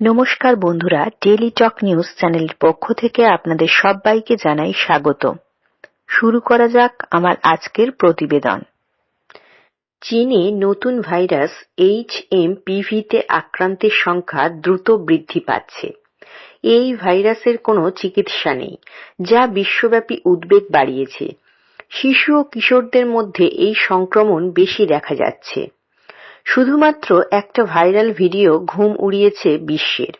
নমস্কার বন্ধুরা ডেলি টক নিউজ চ্যানেলের পক্ষ থেকে আপনাদের সবাইকে জানাই স্বাগত। শুরু করা যাক আমার আজকের প্রতিবেদন। চীনে নতুন ভাইরাস এইচ এম পিভিতে আক্রান্তের সংখ্যা দ্রুত বৃদ্ধি পাচ্ছে। এই ভাইরাসের কোনো চিকিৎসা নেই, যা বিশ্বব্যাপী উদ্বেগ বাড়িয়েছে। শিশু ও কিশোরদের মধ্যে এই সংক্রমণ বেশি দেখা যাচ্ছে। শুধুমাত্র একটা ভাইরাল ভিডিও ঘুম উড়িয়েছে বিশ্বের।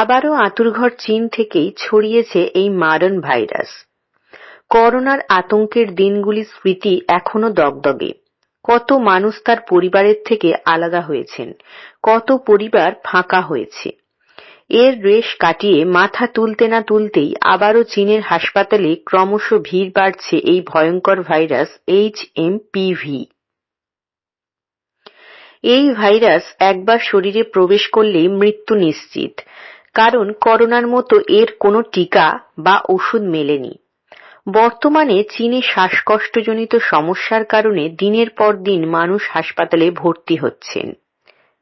আবারও আঁতুরঘর চীন থেকেই ছড়িয়েছে এই মারণ ভাইরাস। করোনার আতঙ্কের দিনগুলির স্মৃতি এখনও দগদগে। কত মানুষ তার পরিবারের থেকে আলাদা হয়েছেন, কত পরিবার ফাঁকা হয়েছে। এর রেশ কাটিয়ে মাথা তুলতে না তুলতেই আবারও চীনের হাসপাতালে ক্রমশ ভিড় বাড়ছে এই ভয়ঙ্কর ভাইরাস এইচ এম পিভি এই ভাইরাস একবার শরীরে প্রবেশ করলেই মৃত্যু নিশ্চিত, কারণ করোনার মতো এর কোনো টিকা বা ওষুধ মেলেনি। বর্তমানে চীনে শ্বাসকষ্টজনিত সমস্যার কারণে দিনের পর দিন মানুষ হাসপাতালে ভর্তি হচ্ছেন।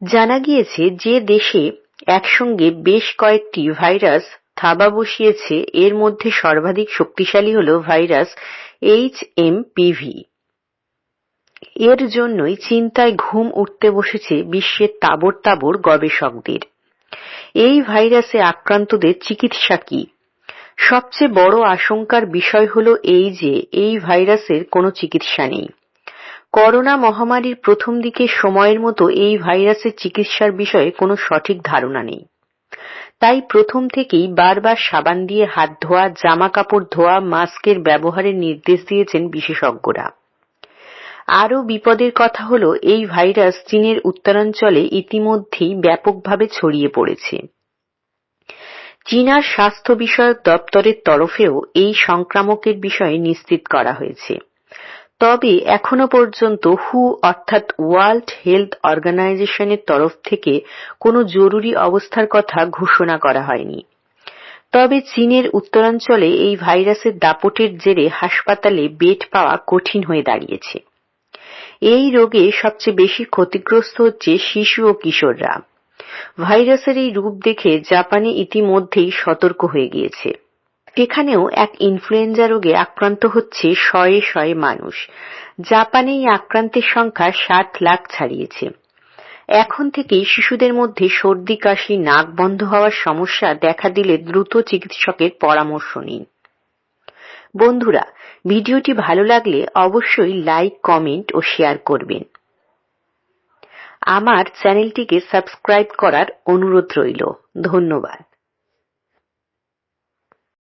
জানা গিয়েছে যে দেশে একসঙ্গে বেশ কয়েকটি ভাইরাস থাবা বসিয়েছে, এর মধ্যে সর্বাধিক শক্তিশালী হল ভাইরাস এইচ এম পিভি এর জন্যই চিন্তায় ঘুম উঠতে বসেছে বিশ্বের তাবর তাবর গবেষকদের। এই ভাইরাসে আক্রান্তদের চিকিৎসা কি? সবচেয়ে বড় আশঙ্কার বিষয় হল এই যে, এই ভাইরাসের কোনো চিকিৎসা নেই। করোনা মহামারীর প্রথম দিকে সময়ের মতো এই ভাইরাসের চিকিৎসার বিষয়ে কোনো সঠিক ধারণা নেই। তাই প্রথম থেকেই বারবার সাবান দিয়ে হাত ধোয়া, জামা কাপড় ধোয়া, মাস্কের ব্যবহারের নির্দেশ দিয়েছেন বিশেষজ্ঞরা। আরও বিপদের কথা হল, এই ভাইরাস চীনের উত্তরাঞ্চলে ইতিমধ্যেই ব্যাপকভাবে ছড়িয়ে পড়েছে। চীনার স্বাস্থ্য বিষয়ক দপ্তরের তরফেও এই সংক্রামকের বিষয়ে নিশ্চিত করা হয়েছে। তবে এখনও পর্যন্ত হু, অর্থাৎ ওয়ার্ল্ড হেলথ অর্গানাইজেশনের তরফ থেকে কোনো জরুরি অবস্থার কথা ঘোষণা করা হয়নি। তবে চীনের উত্তরাঞ্চলে এই ভাইরাসের দাপটের জেরে হাসপাতালে বেড পাওয়া কঠিন হয়ে দাঁড়িয়েছে। এই রোগে সবচেয়ে বেশি ক্ষতিগ্রস্ত হচ্ছে শিশু ও কিশোররা। ভাইরাসের এই রূপ দেখে জাপানে ইতিমধ্যেই সতর্ক হয়ে গিয়েছে। এখানেও এক ইনফ্লুয়েঞ্জা রোগে আক্রান্ত হচ্ছে শয়ে শয়ে মানুষ। জাপানে এই আক্রান্তের সংখ্যা সাত লাখ ছাড়িয়েছে। এখন থেকেই শিশুদের মধ্যে সর্দি, কাশি, নাক বন্ধ হওয়ার সমস্যা দেখা দিলে দ্রুত চিকিৎসকের পরামর্শ নিন। বন্ধুরা, ভিডিওটি ভালো লাগলে অবশ্যই লাইক কমেন্ট ও শেয়ার করবেন। আমার চ্যানেলটিকে সাবস্ক্রাইব করার অনুরোধ রইল। ধন্যবাদ।